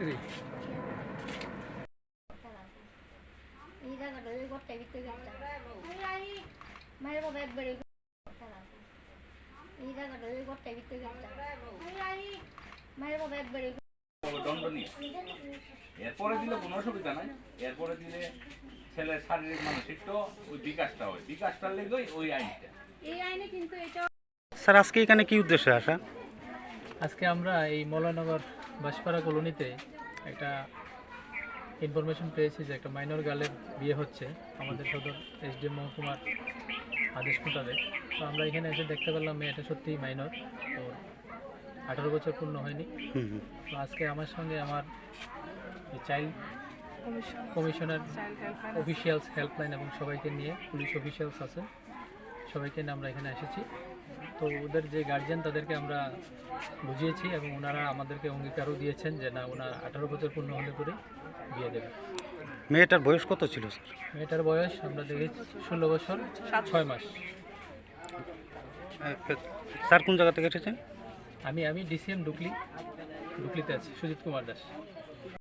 নিয়ে। এরপরে দিলে কোনো অসুবিধা নাই। এরপরে দিলে ছেলের শারীরিক মানসিক তো ওই বিকাশটা হয়। বিকাশটার লেগেই ওই আইনটা। এই আইনে কিন্তু এটা স্যার আজকে এখানে কি উদ্দেশ্যে আসা? আজকে আমরা এই মৌলানগর বাঁশপাড়া কলোনিতে একটা ইনফরমেশন পেয়েছি যে একটা মাইনর গার্লের বিয়ে হচ্ছে আমাদের সদর এসডিএম মহকুমার আদেশ মোতাবেক। তো আমরা এখানে এসে দেখতে পেলাম মেয়েটা সত্যিই মাইনর তো আঠারো বছর পূর্ণ হয়নি। তো আজকে আমার সঙ্গে আমার চাইল্ড কমিশনার অফিসিয়ালস হেল্পলাইন এবং সবাইকে নিয়ে পুলিশ অফিসিয়ালস আছে সবাইকে নিয়ে আমরা এখানে এসেছি। তো ওদের যে গার্জিয়ান তাদেরকে আমরা বুঝিয়েছি এবং ওনারা আমাদেরকে অঙ্গীকারও দিয়েছেন যে না ওনার আঠারো বছর পূর্ণ হলে পরে বিয়ে দেবে। মেয়েটার বয়স কত ছিল স্যার? মেয়েটার বয়স আমরা দেখেছি ষোলো বছর ছয় মাস। স্যার কোন জায়গা থেকে এসেছেন? আমি আমি ডিসিএম ডুকলি ডুকলিতে আছি সুজিত কুমার দাস।